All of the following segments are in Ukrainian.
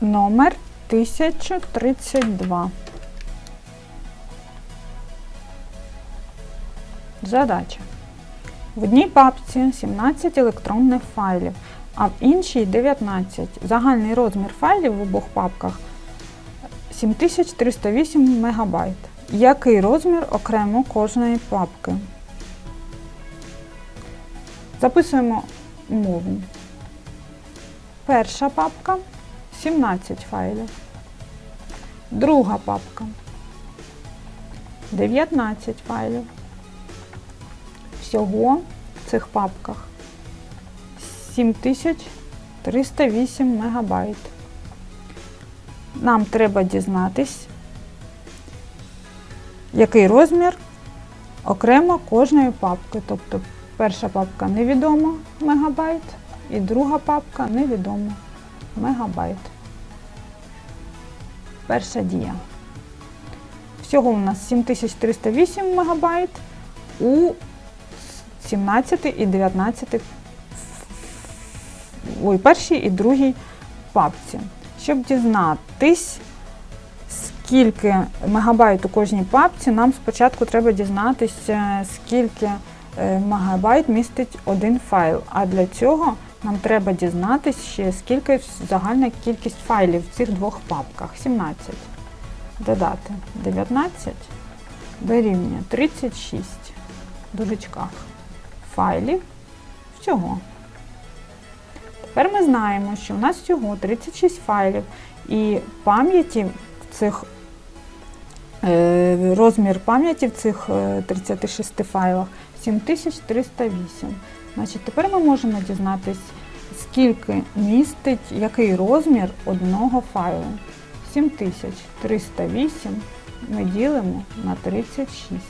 номер 1032. Задача. В одній папці 17 електронних файлів, а в іншій 19. Загальний розмір файлів в обох папках 7308 МБ. Який розмір окремо кожної папки? Записуємо умову. Перша папка 17 файлів. Друга папка 19 файлів. Всього в цих папках 7308 мегабайт. Нам треба дізнатись, який розмір окремо кожної папки. Тобто перша папка невідома мегабайт і друга папка невідома мегабайт. Перша дія. Всього у нас 7308 мегабайт у 17 і 19 ой, першій і другій папці. Щоб дізнатись, скільки мегабайт у кожній папці, нам спочатку треба дізнатися, скільки е, мегабайт містить один файл. А для цього нам треба дізнатись ще, скільки загальна кількість файлів в цих двох папках. 17. Додати 19 дорівнює 36 в дужечках файлів всього. Тепер ми знаємо, що у нас всього 36 файлів, і пам'яті в цих е, розмір пам'яті в цих е, 36 файлах 7308. Значить, тепер ми можемо дізнатись, скільки містить, який розмір одного файлу. 7308 ми ділимо на 36.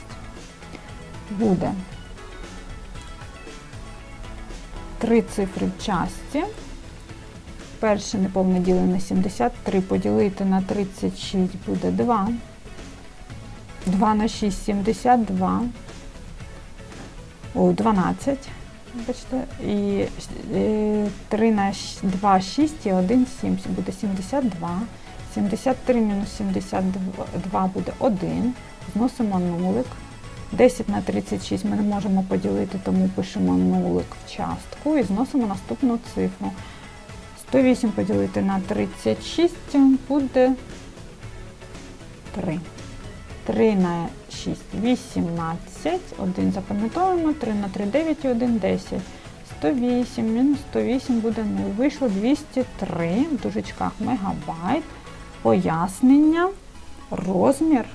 Буде три цифри в часті. Перше неповне ділення на 73 поділити на 36 буде 2. 2 на 6 72. О, 12. Бачите, і е, 3 на 2 6 і 1 7 буде 72. 73 мінус 72 буде 1. Зносимо нулик. 10 на 36 ми не можемо поділити, тому пишемо нулик в частку і зносимо наступну цифру. 108 поділити на 36 буде 3. 3 на 6 18, 1 запам'ятовуємо, 3 на 3 9 і 1 10. 108 мінус 108 буде 0. Вийшло 203 в дужечках мегабайт. Пояснення, розмір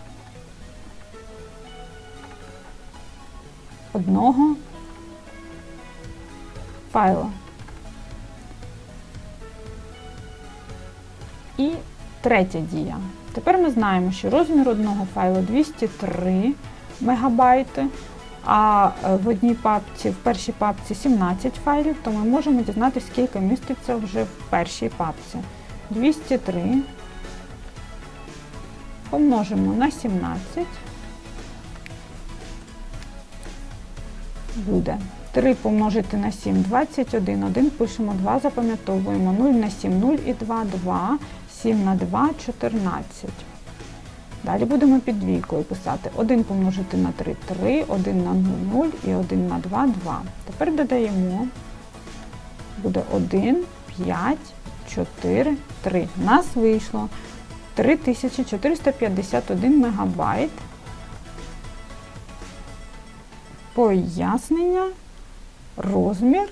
одного файла. І третя дія. Тепер ми знаємо, що розмір одного файлу 203 мегабайти, а в одній папці, в першій папці 17 файлів, то ми можемо дізнатися, скільки міститься вже в першій папці. 203 помножимо на 17. буде 3 помножити на 7 21, 1 пишемо 2, запам'ятовуємо 0 на 7, 0 і 2, 2, 7 на 2, 14. Далі будемо під двійкою писати 1 помножити на 3, 3, 1 на 0, 0 і 1 на 2, 2. Тепер додаємо, буде 1, 5, 4, 3. У нас вийшло 3451 мегабайт. Пояснення, розмір.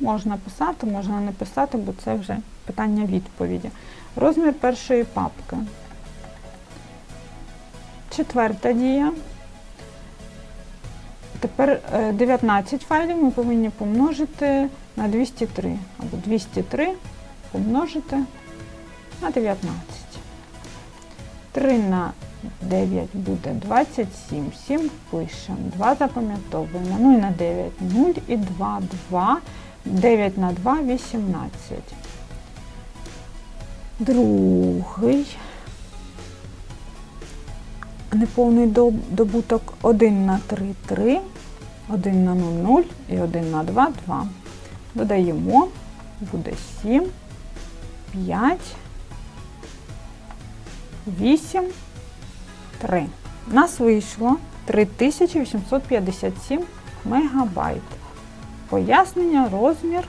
Можна писати, можна не писати, бо це вже питання відповіді. Розмір першої папки. Четверта дія. Тепер 19 файлів ми повинні помножити на 203. Або 203 помножити на 19. 3 на 9 буде 27, 7 пишемо, 2 запам'ятовуємо, 0 на 9, 0 і 2, 2, 9 на 2, 18. Другий неповний добуток 1 на 3, 3, 1 на 0, 0 і 1 на 2, 2. Додаємо, буде 7, 5, 8, 3. У нас вийшло 3857 мегабайт. Пояснення, розмір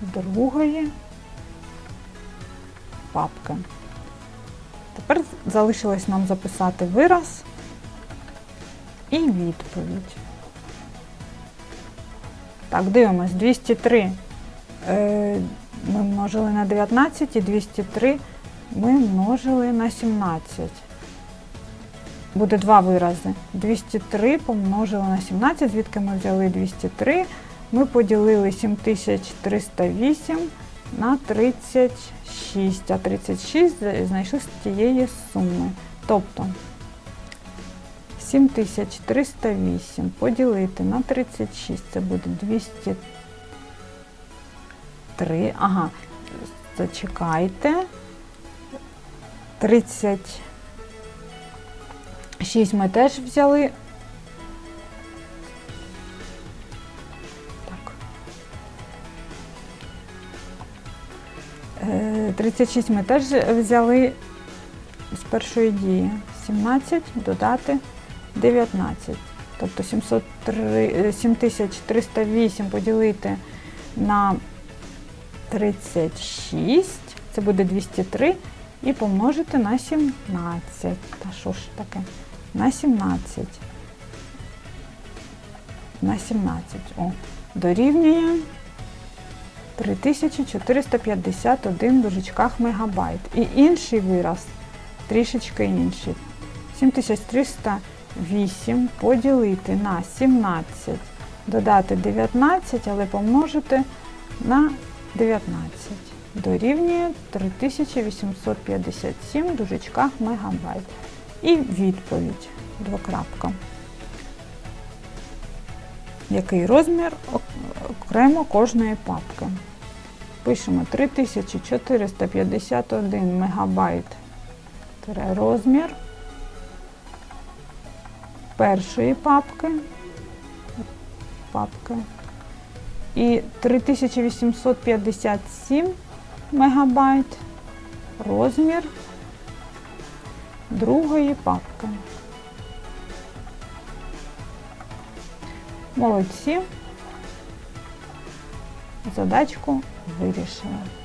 другої папки. Тепер залишилось нам записати вираз і відповідь. Так, дивимось, 203 е, ми множили на 19 і 203 ми множили на 17. Буде два вирази. 203 помножили на 17, звідки ми взяли 203. Ми поділили 7308 на 36, а 36 знайшли з тієї суми. Тобто 7308 поділити на 36, це буде 203. Ага, зачекайте. 36 ми теж взяли. Так. Е, 36 ми теж взяли з першої дії. 17 додати 19. Тобто 703, е, 7308 поділити на 36, це буде 203, і помножити на 17. Та що ж таке? На 17. На 17. О, дорівнює 3451 в дужечках мегабайт. І інший вираз, трішечки інший. 7308 поділити на 17, додати 19, але помножити на 19. Дорівнює 3857 в дужечках мегабайт. І відповідь двокрапка. Який розмір окремо кожної папки? Пишемо 3451 мегабайт розмір першої папки, папки і 3857 мегабайт розмір другої папки. Молодці. Задачку вирішили.